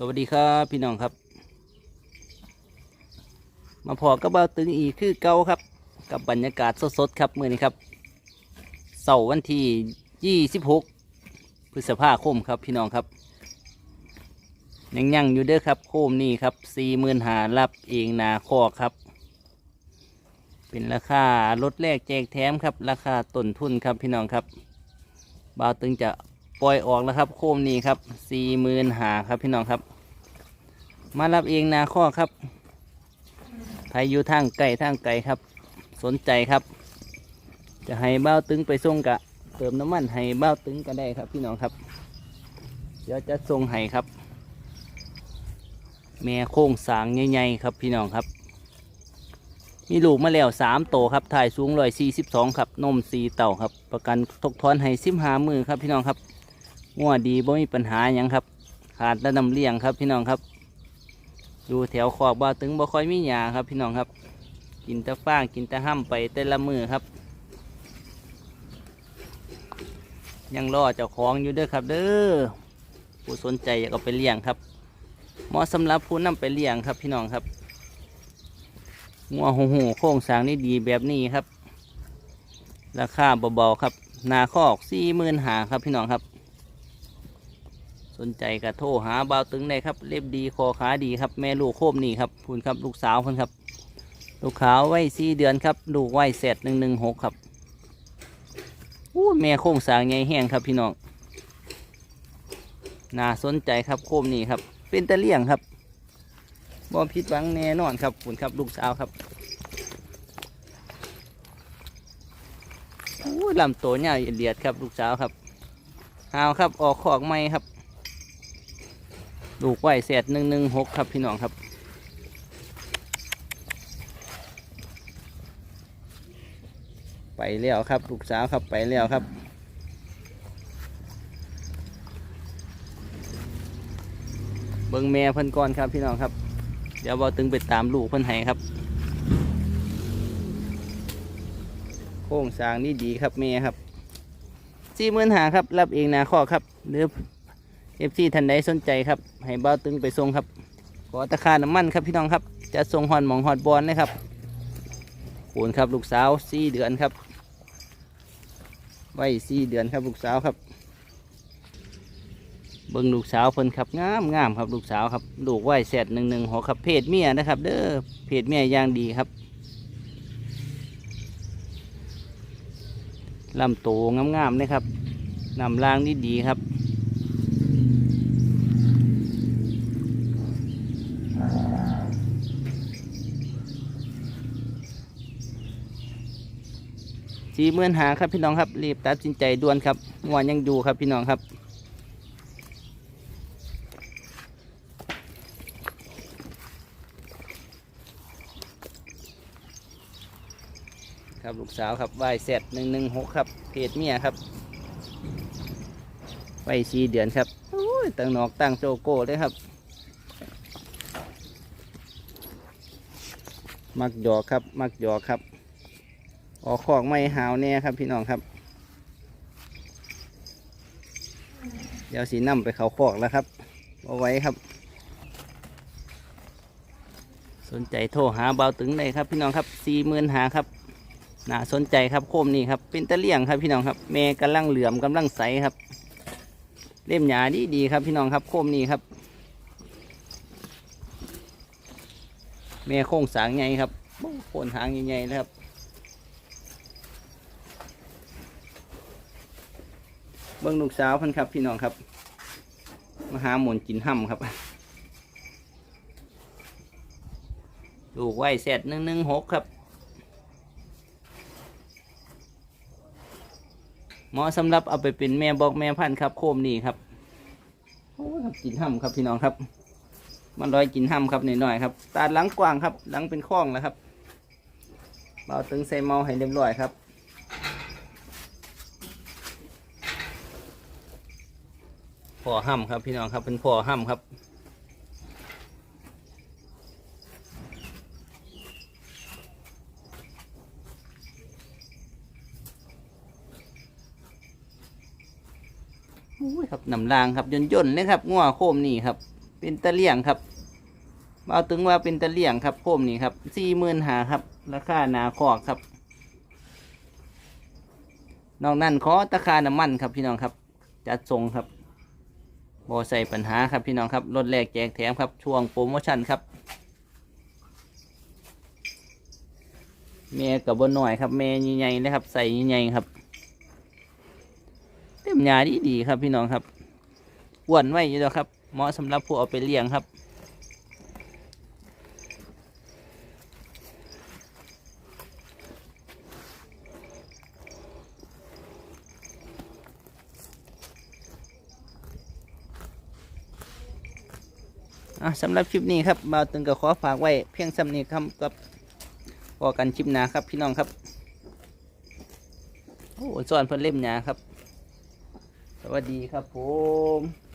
สวัสดีครับพี่น้องครับ มาพอกับเบาตึงอีกคือเก่าครับ กับบรรยากาศสดๆครับมื่อนี้ครับเสาร์วันที่ 26 พฤษภาคมครับพี่น้องครับยังยังอยู่เด้อครับ โคมนี่ครับสี่หมื่นหารับเองนาคอครับ เป็นราคารถแรกแจกแถมครับ ราคาต้นทุนครับพี่น้องครับบ่าวตึงจะปล่อยออกแล้วครับ โคมนี่ครับสี่หมื่นหาครับพี่น้องครับ มารับเองนาคอครับใครอยู่ทางไกลทางไกลครับ สนใจครับ จะให้เบ้าตึงไปส่งกะ เติมน้ำมันให้เบ้าตึงก็ได้ครับ พี่น้องครับ เดี๋ยวจะส่งให้ครับ แม่โค้งสางใหญ่ๆครับพี่น้องครับ มีลูกมาแล้วสามโตครับถ่ายสูงร้อยสี่สิบสองครับนมสีเต่าครับ ประกันทกทอนให้สิบหามือครับพี่น้องครับงัวดีบ่มีปัญหาหยังครับ ขาดและนำเลี้ยงครับพี่น้องครับ ดูแถวขอบบ่าตึงบ่ค่อยมีหยาครับ พี่น้องครับ กินต่ฟางกินต่ห้ำไปแต่ละมือครับ ยังรอเจ้าของอยู่เด้อครับ เด้อผู้สนใจอยากเอาไปเลี้ยงครับเหมาะสำหรับผู้นำไปเลี้ยงครับ พี่น้องครับงัวหูหูโค้งสางนี่ดีแบบนี้ครับ ราคาเบาๆครับ นาคอกสี่หมื่นหาครับพี่น้องครับ สนใจก็โทรหาเบาตึงได้ครับ เล็บดีคอขาดีครับ แม่ลูกโคมนี่ครับคุณครับลูกสาวคนครับ ลูกขาวไว้สี่เดือนครับ ลูกไว้เสร็จหนึ่งหนึ่งหกครับอู้แม่โค้งสางใหญ่แห้งครับพี่น้องน่าสนใจครับโคมนี่ครับ เป็นตะเลี่ยงครับบอผิดหวังแน่นอนครับคุณครับลูกสาวครับโอ้ลำโตใหญ่เลียดครับลูกสาวครับหาวครับออกขอกไม้ครับ ลูกไหวเศษหนึ่งหนึ่งหกครับพี่น้องครับ ไปแล้วครับลูกสาวครับไปแล้วครับเบิ่งแม่เพิ่นก่อนครับพี่น้องครับ เดี๋ยวบอตึงไปตามลูกเพิ่นให้ครับ โค้งสร้างนี่ดีครับแม่ครับสี่หมื่นหาครับ รับเองนาข้อครับหรือ เอฟซีท่านใดสนใจครับ ให้เบ้าตึงไปส่งครับ ขอตะคาน้ำมันครับพี่น้องครับ จะส่งหอนหมองหอดบอลนะครับขูนครับลูกสาวสี่เดือนครับ ไว้สี่เดือนครับลูกสาวครับ เบิ่งลูกสาวเพิ่นครับงามงามครับลูกสาวครับลูกไหวแสดหนึ่งหนึ่งหอครับเพศเมียนะครับ เด้อเพศเมียย่างดีครับลำโตงามๆนะครับนำล่างนี่ดีครับ สี่หมื่นหาครับพี่น้องครับรีบตัดสินใจด่วนครับงวนยังอยู่ครับพี่น้องครับครับลูกสาวครับวายเซตหนึ่งหนึ่งหกครับเพจเมียครับไว้สี่เดือนครับโอ้ยตั้งนอกตั้งโจโก้เลยครับ มักหยอกครับ มักหยอกครับ ออกของไม่หาวแน่ครับ พี่น้องครับ เดี๋ยวสีน้ำไปเขาคอกแล้วครับเอาไว้ครับ สนใจโทรหาเบาตึงได้ครับ พี่น้องครับสี่หมื่นหาครับน่าสนใจครับโคมนี่ครับ เป็นตะเลี่ยงครับพี่น้องครับแม่กำลังเหลื่อมกำลังใสครับ เล่มหยาดีดีครับ พี่น้องครับโคมนี่ครับ แม่โค้งสางใหญ่ครับโอ้โคนหางใหญ่ๆนะครับ บิ้งลูกสาวพันครับพี่น้องครับมาหาหมุนกินห่ำครับ ลูกไว้เสร็จหนึ่งหนึ่งหกครับเหมาะสำหรับเอาไปเป็นแม่บอกแม่พันธ์ครับ โคมนี่ครับโอ้ครับกินห่ำครับพี่น้องครับ มันลอยกินห่ำครับหน่อยๆครับ ตาหลังกว้างครับหลังเป็นข้องแล้วครับเบาตึงใส่เมาให้เรียบร้อยครับ พ่อห่ำครับพี่น้องครับเป็นพ่อห่ำครับอุ้ยครับนำรางครับย่นย่นๆเลยครับงัวโคมนี่ครับ เป็นตะเลี่ยงครับเอาถึงว่าเป็นตะเลี่ยงครับโคมนี่ครับสี่หมื่นหาครับ ราคานาคอกครับนอกนั้นขอตะคาน้ำมันครับพี่น้องครับ จัดทรงครับ บอใส่ปัญหาครับพี่น้องครับรถแรกแจกแถมครับช่วงโปรโมชั่นครับเม่กับบนหน่อยครับเม่ใหญ่ๆนะครับ ใส่ใหญ่ๆครับ เต็มยาดีดีๆครับพี่น้องครับอ้วนไว้อยู่แล้วครับเหมาะสำหรับผู้เอาไปเลี้ยงครับ อะสำหรับคลิปนี้ครับบ่าวตึงก็ขอฝากไว้เพียงสำนีครับกับพอกันคลิปหน้าครับพี่น้องครับโอ้สอนเพิ่นเล่มหนาครับ สวัสดีครับผม